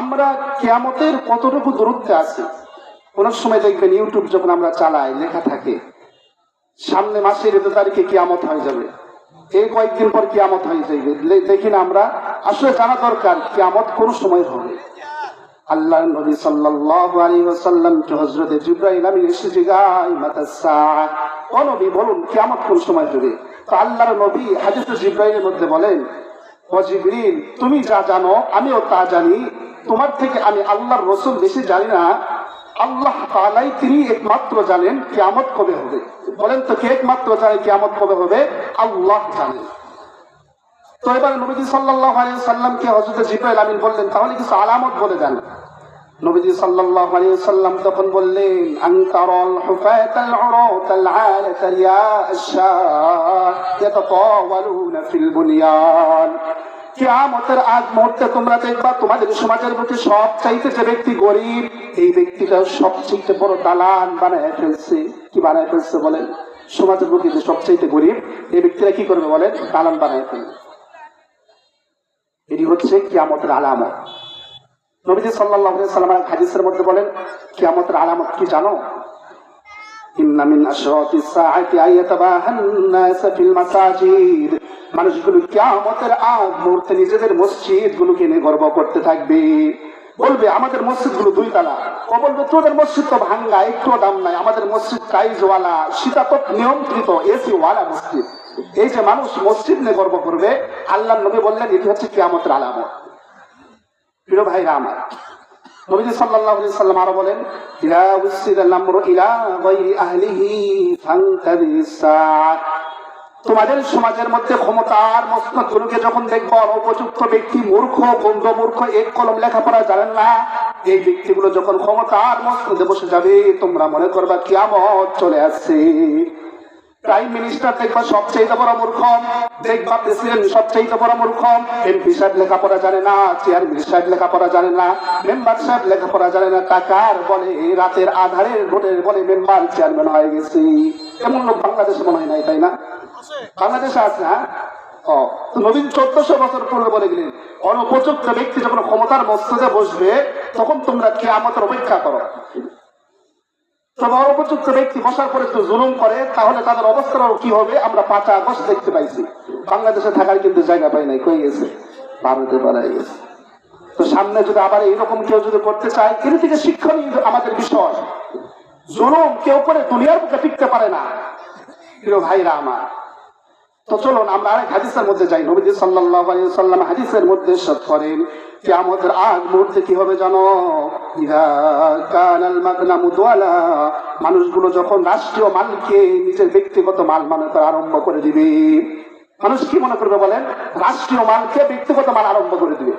আমরা কেয়ামতের কতটুকু দূরত্বে আছি? অনেক সময় দেখবেন ইউটিউব যখন আমরা চালাই, লেখা থাকে, সামনে মাসের এত তারিখে কিয়ামত হয়ে যাবে। এই কয়েকদিন পর কিয়ামত হয়ে যাবে। দেখি না আমরা, আসলে জানা দরকার, কিয়ামত কোন সময় হবে? আল্লাহ নবী সাল্লাল্লাহু আলাইহি ওয়াসাল্লাম কে হযরতে জিবরাইল আমি এসে জিগাই মাতা সাআ ও নবী, বলুন, কিয়ামত কোন সময় হবে? তো আল্লাহর নবী হাদিসে জিবরাইলের মধ্যে বলেন ও জিবরিল তুমি যা জানো, আমিও তা জানি। তোমার থেকে আমি আল্লাহর রসুল বেশি জানি না। আল্লাহ তালাই তিনি একমাত্র জানেন কিয়ামত কবে হবে। বলেন তো কে একমাত্র জানে কিয়ামত কবে হবে? আল্লাহ জানেন তো এবার নবীজি সাল্লাহ আলিয়া সাল্লামকে হজরত জিবরাইল আমিন বললেন, তাহলে কিছু আলামত বলে দেন। নবীজি সাল্লাল্লাহু আলাইহি সাল্লাম তখন বললেন আনতারাল হুফাতাল উরাতাল আলাতাল ইয়া আশা ইয়াতাতাওয়ালুনা ফিল বুনিয়ান। কিয়ামতের আগ মুহূর্তে তোমরা দেখবা তোমাদের সমাজের মধ্যে সব চাইতে যে ব্যক্তি গরিব, এই ব্যক্তিটা সবচেয়ে বড় দালান বানায় ফেলছে। কি বানায় ফেলছে বলেন? সমাজের মধ্যে যে সবচাইতে গরিব, এই ব্যক্তিরা কি করবে বলেন? দালান বানায় ফেলবে। এটি হচ্ছে কিয়ামতের আলামত। নবীজি সাল্লাল্লাহু আলাইহি সাল্লাম হাদিসের মধ্যে বলেন, কিয়ামতের আলামত কি জানো? মিন মানুষগুলো কিয়ামতের আগ মুহূর্তে নিজেদের মসজিদ গুলোকে নিয়ে গর্ব করতে থাকবে। বলবে, আমাদের মসজিদগুলো দুই তালা ও বলবে, তোদের মসজিদ তো ভাঙ্গা একটু দাম নাই। আমাদের মসজিদ টাইজওয়ালা শীতাতপ নিয়ন্ত্রিত এসি ওয়ালা মসজিদ। এই যে মানুষ মসজিদ নিয়ে গর্ব করবে আল্লাহ নবী বললেন, এটি হচ্ছে কিয়ামতের আলামত। প্রিয় ভাইরা আমার, নবীজি সাল্লাল্লাহু আলাইহি সাল্লাম আরও বলেন ইলা উসিদাল আমরু ইলা গায়রি আহলিহি ফান্তাবিস। তোমাদের সমাজের মধ্যে ক্ষমতার মসনদ গুলোকে যখন দেখব, অনুপযুক্ত ব্যক্তি, মূর্খ, বন্ধ, মূর্খ, এক কলম লেখাপড়া জানেন না, এই ব্যক্তিগুলো যখন ক্ষমতার মসনদে বসে যাবে, তোমরা মনে করবা কিয়ামত চলে আসছে। প্রাইম মিনিস্টার দেখবা সবচেয়ে বড় মূর্খ, দেখবা প্রেসিডেন্ট সবচেয়ে বড় মূর্খ এমপি সাহেব লেখাপড়া জানে না চেয়ারম্যান সাহেব লেখাপড়া জানে না মেম্বার সাহেব লেখাপড়া জানে না, টাকার বলে, রাতের আধারের ভোটের বলে মেম্বার চেয়ারম্যান হয়ে গেছে। এমন লোক বাংলাদেশে মনে হয় নাই, তাই না? বাংলাদেশে আছে হ্যাঁ? নবীন চোদ্দশো বছর পূর্বে বলে গেলেন, অনুপযুক্ত ব্যক্তি যখন ক্ষমতার মস্তদে বসবে, তখন তোমরা কে আমাদের অপেক্ষা করো। উপযুক্ত ব্যক্তি বসার একটু জুলুম করে, তাহলে তাদের কি হবে? আমরা আগস্ট দেখতে পাইছি। বাংলাদেশে থাকার কিন্তু জায়গা পাই নাই গেছে? ভারতে পালাই গেছে। তো সামনে যদি আবার এইরকম কেউ যদি করতে চায় থেকে শিক্ষণীয় আমাদের বিষয়। জুলুম কেউ করে দুনিয়ার মুখে টিকতে পারে না। প্রিয় ভাইরা আমার তো চলুন, আমরা আরেক হাদিসের মধ্যে যাই। নবীজি আলাইহি সাল্লাম হাদিসের মধ্যে সব করেন, কিয়ামতের আগ মুহূর্তে কি হবে জানো? মানুষগুলো যখন রাষ্ট্রীয় মালকে, নিজের ব্যক্তিগত মাল মনে করা আরম্ভ করে দিবে। মানুষ কি মনে করবে বলেন? রাষ্ট্রীয় মালকে ব্যক্তিগত মাল আরম্ভ করে দিবে।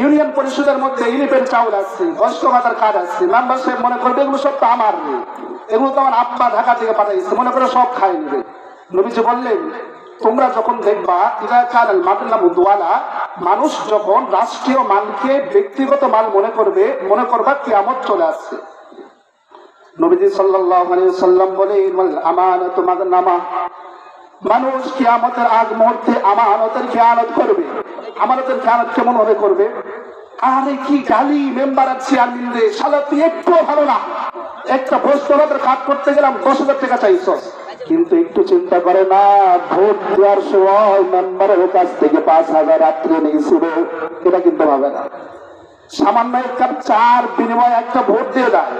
ইউনিয়ন পরিষদের মধ্যে ইলিপের চাউল আসছে বয়স্ক ভাতার কার্ড আসছে মেম্বার সাহেব মনে করবে এগুলো সব তো আমার নেই এগুলো তো আমার আব্বা ঢাকা থেকে পাঠাইছে, মনে করে সব খাই নেবে। নবীজি বললেন, তোমরা যখন দেখবা, ইদা কানাল মাদলামু মানুষ যখন রাষ্ট্রীয় মালকে ব্যক্তিগত মাল মনে করবে, মনে করবা কিয়ামত চলে আসছে। নবীজি মানুষ আগ মুহূর্তে আমানতের খেয়ানত করবে। আমানতের খেয়ানত কেমন ভাবে করবে? আরে কি গালি, মেম্বার আর চেয়ারম্যান রে, শালা, তুই একটু ভালো না। একটা বস্ত্রবাদের কাজ করতে গেলাম, দশ হাজার টাকা চাইছস। কিন্তু একটু চিন্তা করে না, ভোট দেওয়ার সময় মেম্বারের কাছ থেকে পাঁচ হাজার আত্মীয় নিয়েছিল, এটা কিন্তু হবে না। সামান্য এক কাপ চার বিনিময়ে একটা ভোট দিয়ে দেয়।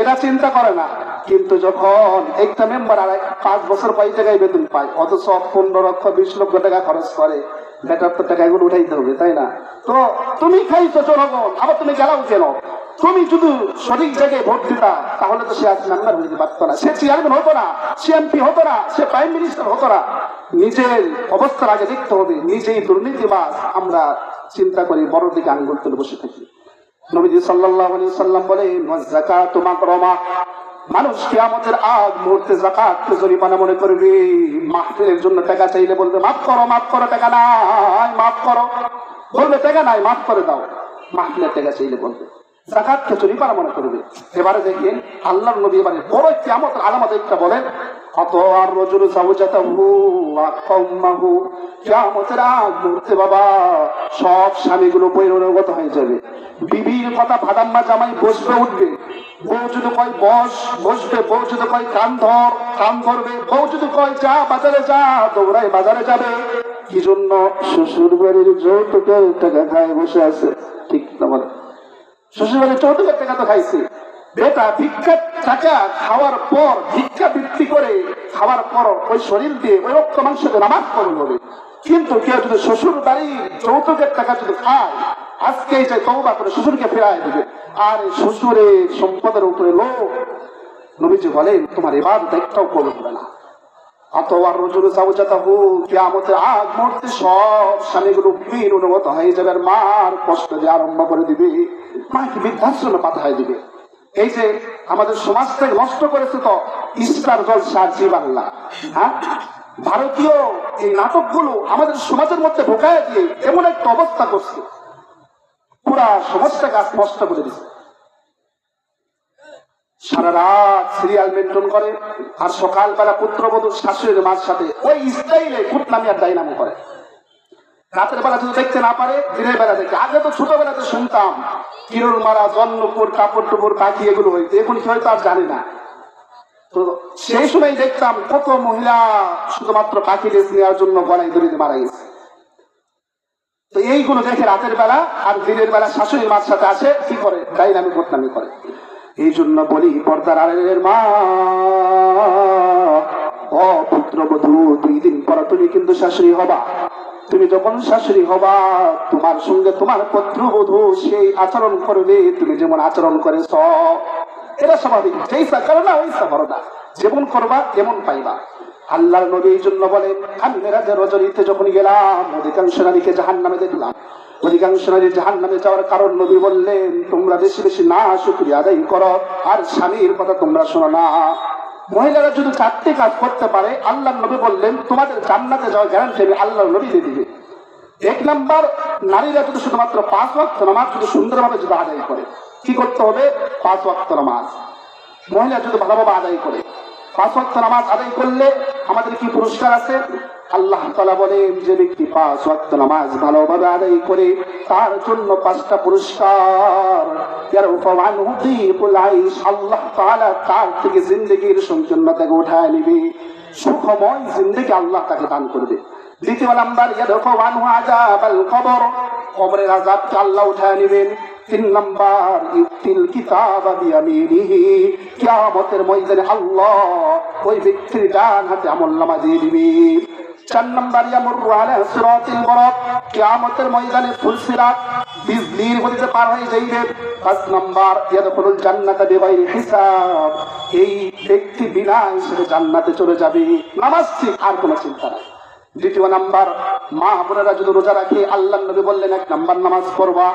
এরা চিন্তা করে না। কিন্তু যখন একটা মেম্বার আর পাঁচ বছর পাই টাকায় বেতন পায়, অথচ পনেরো লক্ষ, বিশ লক্ষ টাকা খরচ করে উঠাইতে হবে, তাই না? তো তুমি খাইছো জনগণ, আবার তুমি গেলাও কেন? তুমি সঠিক জায়গায় ভোট দিতা, তাহলে তো সে আজ মেম্বার হইতে পারতো না। সে চেয়ারম্যান হতো না সে এমপি হতো না, সে প্রাইম মিনিস্টার হতো না। নিজের অবস্থার আগে দেখতে হবে, নিজেই দুর্নীতিবাজ। আমরা চিন্তা করি বড় দিকে আঙ্গুল তুলে বসে থাকি। নবীজি সাল্লাল্লাহু আলাইহি সাল্লাম বলে যাকাতু মাকরামা। মানুষ কিয়ামতের আগ মুহূর্তে যাকাত জরিমানা মনে করবে। মাহফিলের জন্য টাকা চাইলে বলবে, মাফ করো মাফ করো, টাকা নাই, মাফ করো। বলবে, টাকা নাই, মাফ করে দাও। মাহফিলের টাকা চাইলে বলবে। জাকাত খেচুরি পারা মনে করবে। এবারে দেখেন আল্লাহর নবী এবারে বড় আলামত একটা বলেন অত আর আগ মুহূর্তে বাবা, সব স্বামীগুলো হয়ে যাবে। বিবির কথা ভাদাম্মা জামাই বসবে, উঠবে। বউ যদি কয়, বস, বসবে। বউ যদি কয়, কান ধর, কান ধরবে। বউ যদি কয়, যা, বাজারে যা দৌড়াই বাজারে যাবে। কি জন্য? শ্বশুর বাড়ির যৌতুকে টাকা খায় বসে আছে। ঠিক না বলে শ্বশুরবাড়ির চৌদ্দ টাকা তো খাইছে। বেটা ভিক্ষা টাকা খাওয়ার পর ভিক্ষা বৃত্তি করে খাওয়ার পর ওই শরীর দিয়ে ওই রক্ত মাংস দিয়ে নামাজ পড়ে হবে কিন্তু কেউ যদি শ্বশুর বাড়ির যৌতুকের টাকা যদি খায় আজকে যে তৌবা করে শ্বশুরকে ফেরায় দেবে। আর শ্বশুরের সম্পদের উপরে লোক নবীজি বলেন, তোমার এবার একটাও করবে না। অতবার রজুল সাউজাতাহু কিয়ামতের আগ মুহূর্তে সব স্বামীগুলো বীর অনুগত হয়ে যাবে আর মার কষ্ট দিয়ে আরম্ভ করে দিবে। মাকে বৃদ্ধাশ্রমে পাঠায় দিবে। এই যে আমাদের সমাজটাকে নষ্ট করেছে তো, ইস্টার জলসা জি বাংলা হ্যাঁ? ভারতীয় এই নাটকগুলো আমাদের সমাজের মধ্যে ঢোকায় দিয়ে এমন একটা অবস্থা করছে। পুরা সমাজটাকে আজ নষ্ট করে দিচ্ছে সারা রাত সিরিয়াল মেনটেন করে, আর সকালবেলা পুত্রবধূ শাশুড়ির মার সাথে ওই স্টাইলে কুটনামি আর ডাইনামো করে। রাতের বেলা যদি দেখতে না পারে, দিনের বেলা দেখে। আগে তো ছোটবেলাতে শুনতাম, কিরণ মারা জন্মপুর, কাপড় টুপুর পাখি এগুলো হইতে। এখন কি হয়তো আর জানি না। তো সেই সময় দেখতাম, কত মহিলা শুধুমাত্র পাখি লেস নেওয়ার জন্য গলায় দড়িতে মারা গেছে। তো এইগুলো দেখে রাতের বেলা আর দিনের বেলা শাশুড়ির মার সাথে আসে, কি করে? ডাইনামি, বদনামি করে। এই জন্য বলি, পর্দার আড়ের মা ও পুত্রবধূ দুই দিন পর তুমি কিন্তু শাশুড়ি হবা। তুমি যখন শাশুড়ি হবা, তোমার সঙ্গে তোমার পুত্রবধূ সেই আচরণ করবে, তুমি যেমন আচরণ করেছ, এটা স্বাভাবিক। যেই করো না ওই করো না। যেমন করবা, তেমন পাইবা। আল্লাহর নবী এই জন্য বলেন আমি মেরাজের রজনীতে যখন গেলাম, অধিকাংশ নারীকে জাহান নামে দেখলাম। অধিকাংশ নারী জাহান নামে যাওয়ার কারণ নবী বললেন, তোমরা বেশি বেশি না, শুক্রিয়া আদায় করো। আর স্বামীর কথা তোমরা শোনো না। মহিলারা যদি চারটি কাজ করতে পারে, আল্লাহ নবী বললেন, তোমাদের জান্নাতে যাওয়ার গ্যারান্টি আমি আল্লাহ নবী দিয়ে দিবে। এক নাম্বার, নারীরা যদি শুধুমাত্র পাঁচ ওয়াক্ত নামাজ যদি সুন্দরভাবে যদি আদায় করে, কি করতে হবে? পাঁচ ওয়াক্ত নামাজ। মহিলা যদি ভালোভাবে আদায় করে পাঁচ ওয়াক্ত নামাজ আদায় করলে আমাদের কি পুরস্কার আছে? আল্লাহ তালা বলেন, যে ব্যক্তি পাঁচ ওয়াক্ত নামাজ ভালোভাবে আদায় করে, তার জন্য পাঁচটা পুরস্কার। আল্লাহ তাআলা তার থেকে জিন্দগির সংকীর্ণতাকে উঠায় নিবে। সুখময় জিন্দগি আল্লাহ তাকে দান করবে দ্বিতীয় নাম্বার আযাবাল কবর, কবরের আযাবকে আল্লাহ উঠায় নেবেন। তিন নাম্বার, ইউতিল কিতাব বিয়ামিনিহি। কিয়ামতের ময়দানে আল্লাহ ওই ব্যক্তির ডান হাতে আমলনামা দিয়ে দিবে। চার সিরাতিল কিয়ামতের ময়দানে ফুলসিরাত বিজলির পার হয়ে যাইবে। পাঁচ নাম্বার, ইয়াদখুলুল জান্নাতা বিগাইরি হিসাব। এই ব্যক্তি বিনা হিসেবে জান্নাতে চলে যাবে। নামাজ ঠিক, আর কোনো চিন্তা নাই। দ্বিতীয় নাম্বার, মা বোনেরা যদি রোজা রাখে, আল্লাহ নবী বললেন, এক নাম্বার নামাজ পড়বা।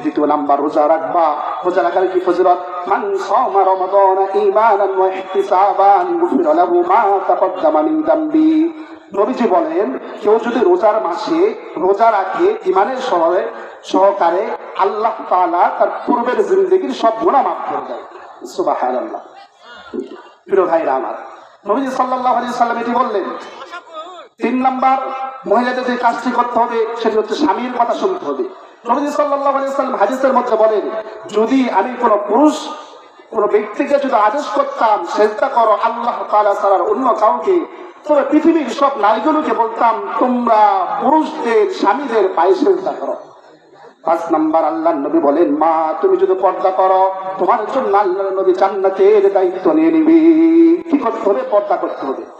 দ্বিতীয় নাম্বার, রোজা রাখবা। রোজা রাখার কি ফজিলত? মান সামা রমাদান ঈমানান ওয়া ইহতিসাবান গুফিরা লাহু মা তাকদ্দামা মিন যামবি নবীজি বলেন, কেউ যদি রোজার মাসে রোজা রাখে ইমানের সহায়ে সহকারে আল্লাহ তাআলা তার পূর্বের জিন্দগির সব গুনাহ মাফ করে দেয়। সুবহানাল্লাহ। প্রিয় ভাইরা আমার, নবীজি সাল্লাল্লাহু আলাইহি সাল্লাম এটি বললেন তিন নাম্বার, মহিলাদের যে কাজটি করতে হবে, সেটি হচ্ছে স্বামীর কথা শুনতে হবে। নবীজি হাদিসের মধ্যে বলেন, যদি আমি কোনো পুরুষ, কোন ব্যক্তিকে যদি আদেশ করতাম চেষ্টা করো, আল্লাহ তাআলা ছাড়ার অন্য কাউকে, তবে পৃথিবীর সব নারীগুলোকে বলতাম, তোমরা পুরুষদের, স্বামীদের পায়ে চেষ্টা করো। পাঁচ নাম্বার আল্লাহ নবী বলেন, মা, তুমি যদি পর্দা করো, তোমার জন্য আল্লাহ নবী জান্নাতের দায়িত্ব নিয়ে নিবি। কি করতে হবে? পর্দা করতে হবে।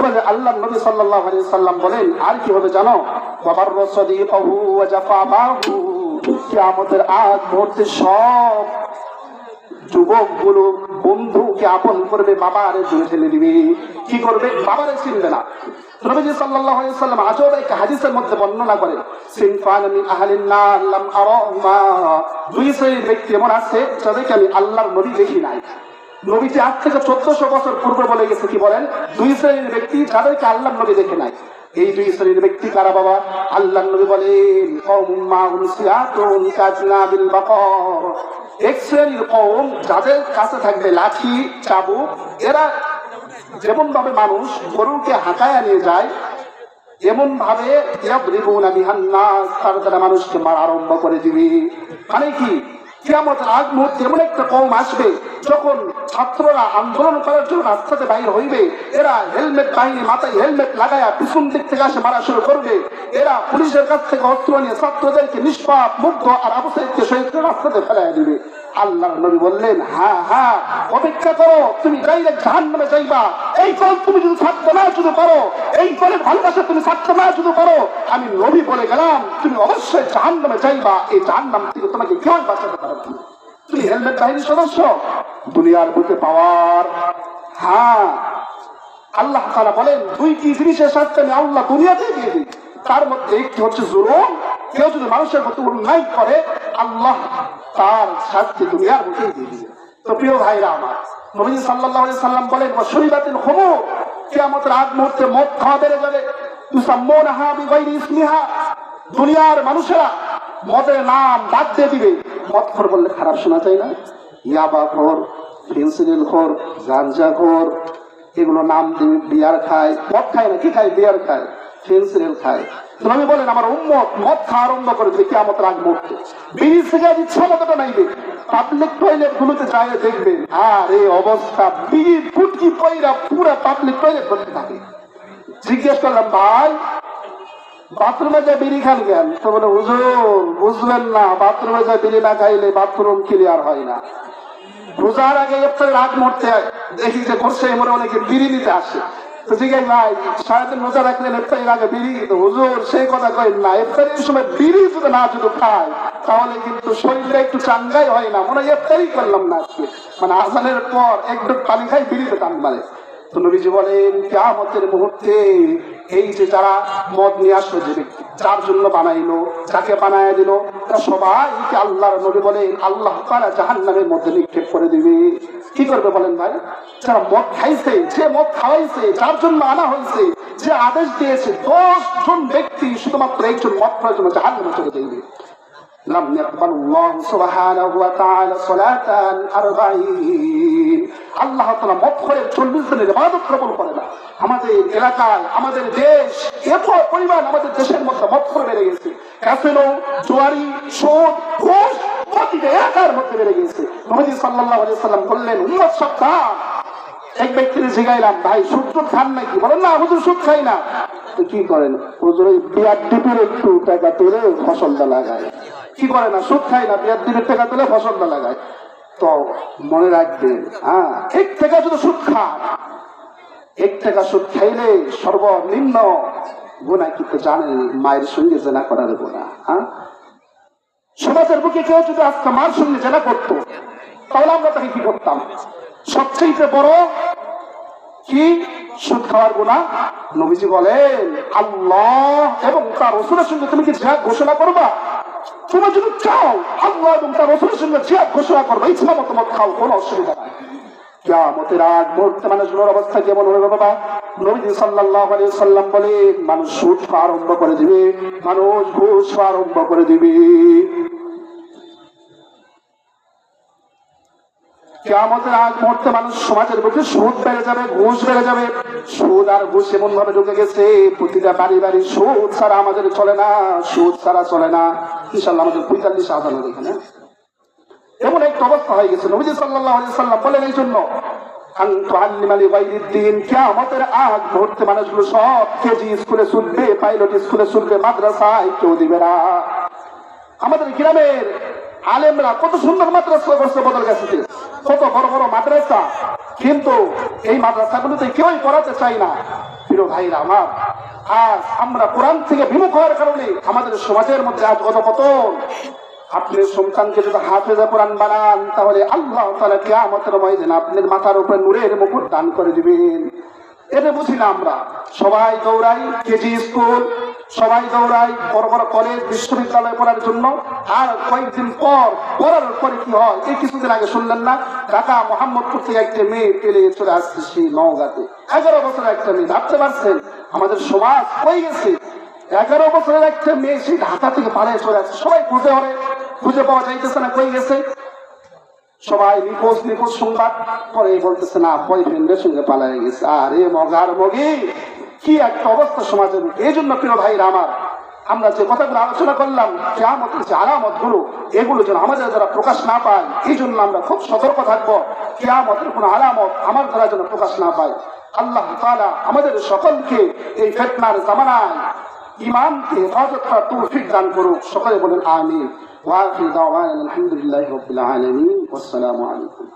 আল্লাহ নবী সাল্লাল্লাহু আলাইহি ওয়াসাল্লাম বলেন, আর কি হবে জানো? বাবার রসদিকাহু ওয়া জাফাবাহু কিয়ামতের আগ মুহূর্তে সব যুবকগুলো বন্ধুকে আপন করবে, বাবারে দূরে ঠেলে দিবে। কি করবে? বাবারে চিনবে না। নবীজি সাল্লাল্লাহু সাল্লাম আজব এক হাদিসের মধ্যে বর্ণনা করেন সিনফান মিন আহলিন নার লাম আরাহুমা। দুই শ্রেণির ব্যক্তি এমন আছে যাদেরকে আমি আল্লাহর নবী দেখি নাই। নবীজি আজ থেকে চোদ্দশো বছর পূর্বে বলে গেছে, কি বলেন? দুই শ্রেণির ব্যক্তি যাদেরকে আল্লাহ নবী দেখে নাই। এই দুই শ্রেণির ব্যক্তি কারা বাবা? আল্লাহ নবী বলেন এক শ্রেণির কম যাদের কাছে থাকবে লাঠি, চাবুক, এরা যেমন ভাবে মানুষ গরুকে হাঁকায় নিয়ে যায় এমন ভাবে তার দ্বারা মানুষকে মারা আরম্ভ করে দিবি। মানে কি? কিয়ামত আগ মুহূর্তে এমন একটা কম আসবে যখন ছাত্ররা আন্দোলন করার জন্য রাস্তাতে বাইর হইবে। এরা হেলমেট বাহিনী মাথায় হেলমেট লাগায়া পিছন দিক থেকে আসে, মারা শুরু করবে। এরা পুলিশের কাছ থেকে অস্ত্র নিয়ে ছাত্রদেরকে নিষ্পাপ, মুগ্ধ আর আবু সাইদকে শহীদ রাস্তাতে ফেলাই দিবে। আল্লাহর নবী বললেন হ্যাঁ হ্যাঁ অপেক্ষা করো, তুমি ডাইরেক্ট জাহান নামে যাইবা। এই কল তুমি যদি ছাড়তে না শুধু করো এই কলের ভালোবাসা তুমি ছাড়তে না শুধু করো আমি নবী বলে গেলাম, তুমি অবশ্যই জাহান নামে যাইবা। এই জাহান নাম থেকে তোমাকে কেউ বাঁচাতে পারবে। তুমি হেলমেট বাহিনীর সদস্য। দুনিয়ার বুকে পাওয়ার হ্যাঁ আল্লাহ তারা বলেন দুইটি জিনিসের শাস্তি আমি আল্লাহ দুনিয়াতে দিয়ে দিই? তার মধ্যে একটি হচ্ছে জুলুম। কেউ যদি মানুষের মতো অন্যায় করে, আল্লাহ তার শাস্তি দুনিয়ার মধ্যে দিয়ে দিবে। তো প্রিয় ভাইরা আমার নবী সাল্লাল্লাহু আলাইহি সাল্লাম বলেন শরীরাতিল খুমুর। কিয়ামতের আগ মুহূর্তে মদ খাওয়া বেড়ে যাবে। তুসাম্মুনাহা বিগাইরি ইসমিহা। দুনিয়ার মানুষেরা মদের নাম বাদ দিয়ে দিবে। মদ খোর বললে খারাপ শোনা যায় না। ইয়াবা খোর পেন্সিল খোর গাঞ্জা খোর, এগুলো নাম দিয়ে বিয়ার খায়। মদ খায় না, কি খায়? বিয়ার খায় ফেন্সিল খায়। তো নবী বলেন, আমার উম্মত মদ খাওয়া আরম্ভ করে দিবে কেমন রাগ মুহূর্তে বিড়ি সিগারেট ইচ্ছা মতোটা নাইবে পাবলিক টয়লেট গুলোতে যায়, দেখবেন, আর এই অবস্থা বিড়ি ফুটকি পয়রা পুরা পাবলিক টয়লেট করতে থাকে। জিজ্ঞেস করলাম, ভাই বাথরুমে যা বিড়ি খান তো বলে, হুজুর বুঝবেন না, বাথরুমে যা বিড়ি না খাইলে বাথরুম ক্লিয়ার হয় না। রোজার আগে ইফতারের আগ মুহূর্তে দেখি যে বর্ষে মনে অনেকে বিড়ি নিতে আসে। সময় বিড়ি না তাহলে কিন্তু শরীরে একটু হয় না। মনে হয় করলাম না মানে একটু খাই মুহূর্তে এই যে যারা মদ নিয়ে আসলো যে ব্যক্তি, যার জন্য বানাইলো, যাকে বানায় দিল, তারা সবাইকে আল্লাহর নবী বলে, আল্লাহ তারা জাহান নামের মধ্যে নিক্ষেপ করে দিবে। কি করবে বলেন ভাই? যারা মদ খাইছে, যে মদ খাওয়াইছে, যার জন্য আনা হয়েছে যে আদেশ দিয়েছে দশ জন ব্যক্তি শুধুমাত্র একজন মদ খাওয়ার জন্য জাহান নামে চলে যাইবে। لم يقبل الله سبحانه وتعالى صلاة أربعين আল্লাহ তালা মত করে চল্লিশ দিনের ইবাদত কবুল করে না আমাদের এলাকায় আমাদের দেশ এত পরিমাণ আমাদের দেশের মধ্যে মত করে বেড়ে গেছে ক্যাফেনো জুয়ারি সোদ ঘোষ প্রতিটা এলাকার মধ্যে বেড়ে গেছে নবী সাল্লাল্লাহু আলাইহি সাল্লাম বললেন উম্মত সাবধান এক ব্যক্তির জিগাইলাম ভাই সুদ টুদ খান নাকি বলেন না হুজুর সুদ খাই না তো কি করেন হুজুর ওই বিয়ার ডিপির একটু টাকা তুলে ফসলটা লাগায় কি করে না, সুদ খায় না বিয়ার ডিপির টাকা তুলে ফসলটা লাগায় তো মনে রাখবেন হ্যাঁ এক টাকা শুধু সুদ খান এক টাকা সুদ খাইলে সর্বনিম্ন গুণা কিন্তু জানেন মায়ের সঙ্গে জেনা করার গুণা হ্যাঁ। সমাজের বুকে কেউ যদি আজকে মার সঙ্গে জেনা করতো, তাহলে আমরা তাকে কি করতাম? সবচেয়ে বড় কি? সুদ খাওয়ার গুণা নবীজি বলেন, আল্লাহ এবং তার রসুলের সঙ্গে তুমি কি ঘোষণা করবা? তুমি যদি চাও আল্লাহ এবং তার রসুলের সঙ্গে জিয়াদ ঘোষণা করবে ইচ্ছা মতো মত খাও, কোনো অসুবিধা নাই। কিয়ামতের আগ মুহূর্তে মানুষগুলোর অবস্থা কেমন হবে বাবা? সাল্লাম বলে মানুষ সুদ আরম্ভ করে দিবে, মানুষ ঘুষ আরম্ভ করে দিবে। কেয়ামতের আগ মুহূর্তে মানুষ সমাজের বুকে সুদ বেড়ে যাবে, ঘুষ বেড়ে যাবে। সুদ আর ঘুষ এমন ভাবে ঢুকে গেছে, প্রতিটা বাড়ি বাড়ি সুদ ছাড়া আমাদের চলে না, সুদ ছাড়া চলে না। ইনশাল্লাহ আমাদের পঁয়তাল্লিশ আদালত এখানে। এমন একটা অবস্থা হয়ে গেছে, নবীজি আলাইহি সাল্লাম বলেন এই জন্য মানুষগুলো সব কেজি স্কুলে পাইলট স্কুলে দিবে আমাদের গ্রামের আলেমরা কত সুন্দর মাদ্রাসা করছে বদল গেছে কত বড় বড় মাদ্রাসা। কিন্তু এই মাদ্রাসাগুলোতে কেউই পড়াতে চাই না। প্রিয় ভাইরা আমার, আজ আমরা কোরআন থেকে বিমুখ হওয়ার কারণে আমাদের সমাজের মধ্যে আজ অধপতন। আপনি সন্তানকে যদি হাফেজা কোরআন বানান, তাহলে আল্লাহ তালা কেয়ামতের ময়দানে আপনার মাথার উপরে নূরের মুকুট দান করে দিবেন। এটা বুঝি না আমরা। সবাই দৌড়াই, কেজি স্কুল সবাই দৌড়াই, বড় বড় কলেজ বিশ্ববিদ্যালয় পড়ার জন্য। আর কয়েকদিন পর, পড়ার পরে কি হয়, এই কিছুদিন আগে শুনলেন না, ঢাকা মোহাম্মদপুর থেকে একটা মেয়ে পেলে চলে আসছে সেই নওগাঁতে। এগারো বছর একটা মেয়ে, ভাবতে পারছেন? আমাদের সমাজ হয়ে গেছে। এগারো বছরের একটা মেয়ে সেই ঢাকা থেকে পালিয়ে চলে আসছে। সবাই খুঁজে হবে খুঁজে পাওয়া যাইতেছে না, কই গেছে? সবাই নিখোঁজ নিখোঁজ সংবাদ, পরে বলতেছে, না বয়ফ্রেন্ডের সঙ্গে পালাই গেছে। আরে মগার মগি কি একটা অবস্থা সমাজের এই জন্য প্রিয় ভাইরা আমার, আমরা যে কথাগুলো আলোচনা করলাম কেয়ামতের যে আলামতগুলো এগুলো যেন আমাদের দ্বারা প্রকাশ না পায়, এই জন্য আমরা খুব সতর্ক থাকব। কেয়ামতের কোন আলামত আমার দ্বারা যেন প্রকাশ না পায়। আল্লাহ তাআলা আমাদের সকলকে এই ফেতনার জামানায় ইমামকে হেফাজত করার তৌফিক দান করুক। সকলে বলেন আমি ওয়া আখির দাওয়ানা আলহামদুলিল্লাহি ওয়াসসালামু আলাইকুম।